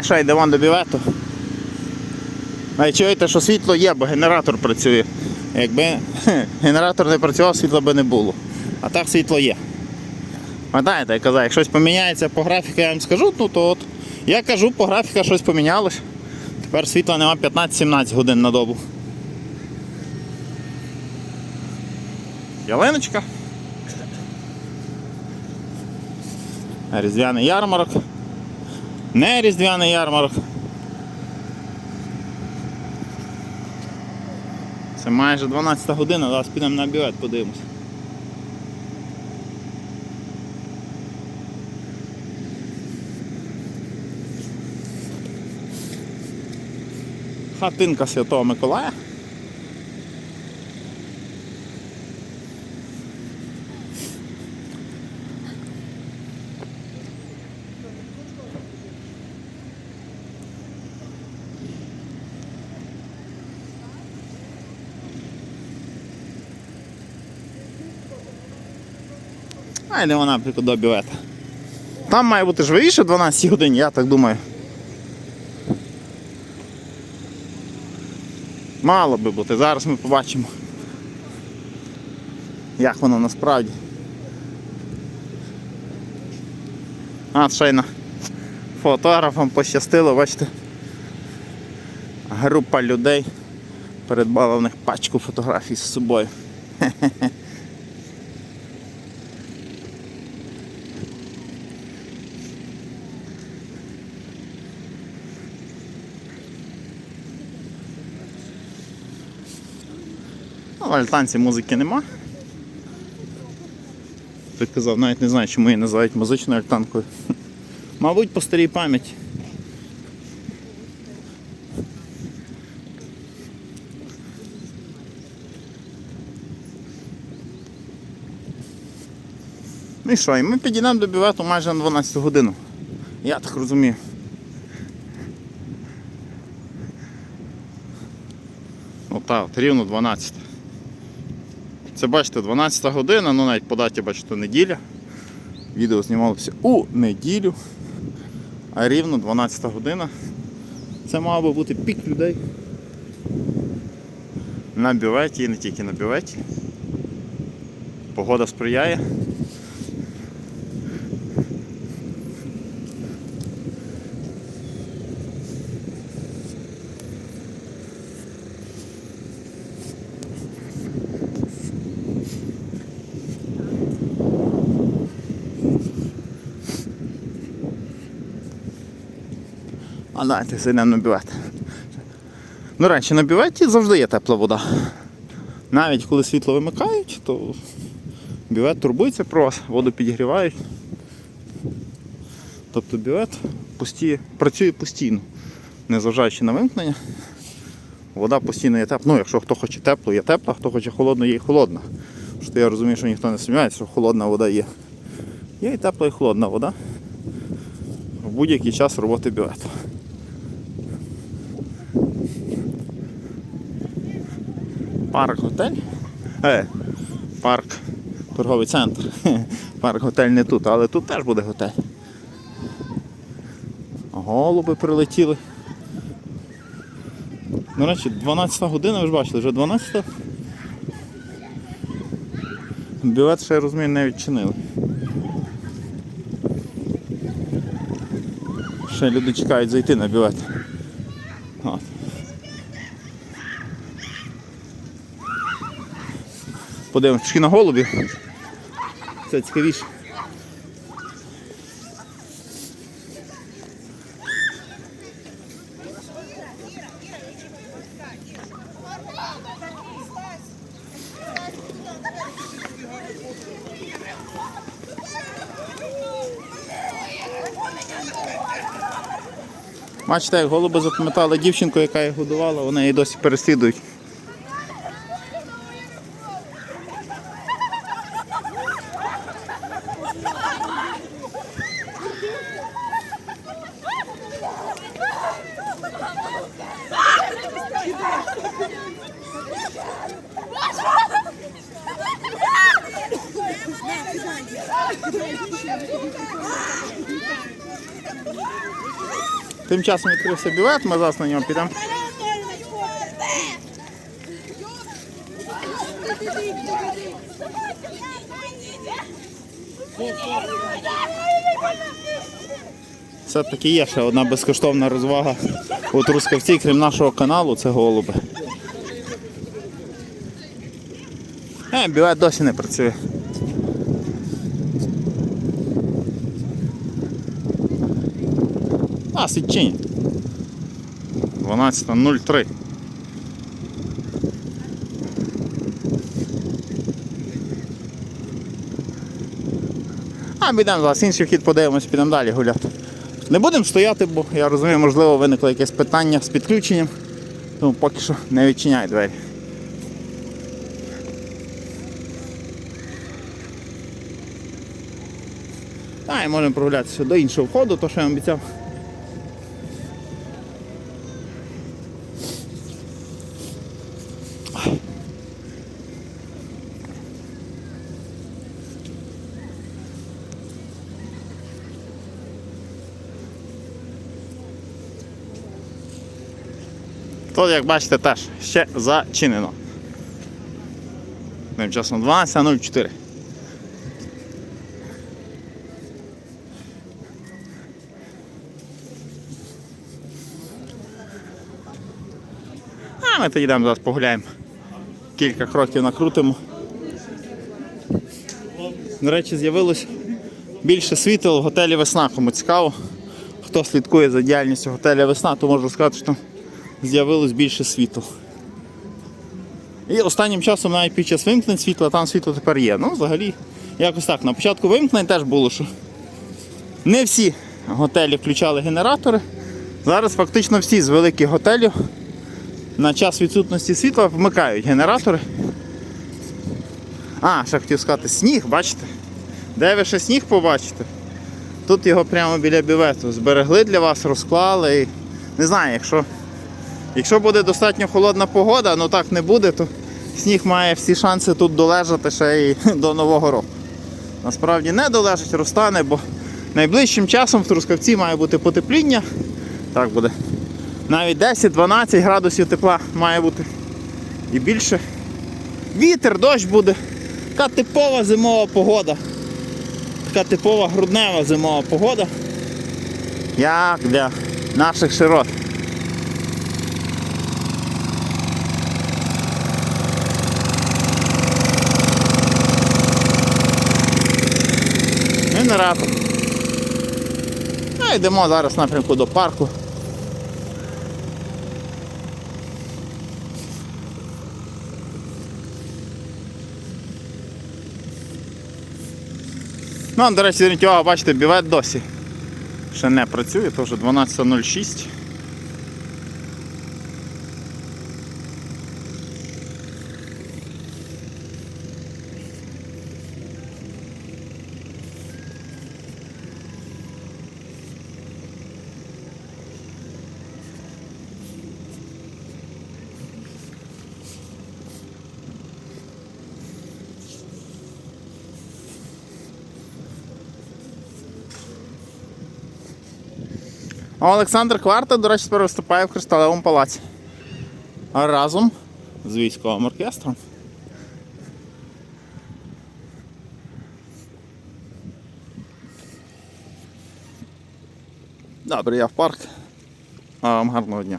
І що, йде вон до бівету. А чуєте, що світло є, бо генератор працює. Якби генератор не працював, світла би не було. А так світло є. Пам'ятаєте, я казав, як щось поміняється по графіку, я вам скажу, ну то от. Я кажу, по графіку щось помінялось. Тепер світла нема 15-17 годин на добу. Ялиночка. Різдвяний ярмарок. Не різдвяний ярмарок. Це майже 12 година, зараз підемо на бювет, подивимось. Хатинка Святого Миколая. А йдемо наприклад до бювета. Там має бути живіше 12 годин, я так думаю. Мало би бути, зараз ми побачимо. Як воно насправді. А, шайна. Фотографам пощастило, бачите. Група людей передбала в них пачку фотографій з собою. Ну, в альтанці музики нема. Ти казав, навіть не знаю, чому її називають музичною альтанкою. Мабуть, по старій пам'яті. Ну і що, і ми підійдемо до бювету майже на 12 годину. Я так розумію. Ота, от рівно 12. Це бачите, 12 година, ну навіть по даті бачите неділя. Відео знімалося у неділю. А рівно 12 година. Це мав би бути пік людей. На бюветі і не тільки на бюветі. Погода сприяє. А давайте зайдемо на бювет. До речі, на бюветі завжди є тепла вода. Навіть коли світло вимикають, то бювет турбується про вас, воду підігрівають. Тобто бювет пусті... працює постійно, незважаючи на вимкнення. Вода постійно є тепла. Ну, якщо хто хоче тепло, є тепла, хто хоче холодно, є і холодна. Що я розумію, що ніхто не сумнівається, що холодна вода є. Є і тепла, і холодна вода в будь-який час роботи бювету. Парк готель. Е, парк, торговий центр. Парк готель не тут, але тут теж буде готель. Голуби прилетіли. До речі, 12 година, ви ж бачили, вже 12. Бювет ще я розумію не відчинили. Ще люди чекають зайти на бювет. От. Подивимось трішки на голубів. Це цікавіше. Бачите, як голуби запам'ятали дівчинку, яка їх годувала, вони її досі переслідують. Тим часом відкрився бювет, ми зараз на нього підемо. Все-таки є ще одна безкоштовна розвага у Трускавці, крім нашого каналу, це голуби. Е, бювет досі не працює. А, свідчення. 12.03. А, підемо зараз інший вхід подивимось, підемо далі гуляти. Не будемо стояти, бо я розумію, можливо, виникло якесь питання з підключенням, тому поки що не відчиняй двері. Та, і можемо прогулятися до іншого входу, то що я вам обіцяв. Тут, як бачите, теж ще зачинено. Тим часом 12.04. А ми тоді йдемо зараз погуляємо. Кілька кроків накрутимо. До речі, з'явилось більше світел в готелі Весна. Кому цікаво, хто слідкує за діяльністю готеля Весна, то можу сказати, що з'явилось більше світла. І останнім часом навіть під час вимкнень світла там світло тепер є. Ну, взагалі, якось так. На початку вимкнень теж було, що не всі готелі включали генератори. Зараз фактично всі з великих готелів на час відсутності світла вмикають генератори. А, ще хотів сказати, сніг, бачите? Де ви ще сніг побачите? Тут його прямо біля бювету зберегли для вас, розклали. І не знаю, якщо, якщо буде достатньо холодна погода, ну так не буде, то сніг має всі шанси тут долежати ще і до Нового року. Насправді не долежить, розтане, бо найближчим часом в Трускавці має бути потепління. Так буде. Навіть 10-12 градусів тепла має бути і більше. Вітер, дощ буде. Така типова зимова погода. Така типова груднева зимова погода. Як для наших широт. Генератор. А йдемо зараз напрямку до парку. Ну, до речі, зверніть увагу, бачите, бівет досі. Ще не працює, то вже 12.06. Олександр Кварта, до речі, тепер виступає в Кристалевому палаці. Разом з військовим оркестром. Добре, я в парк. А вам гарного дня.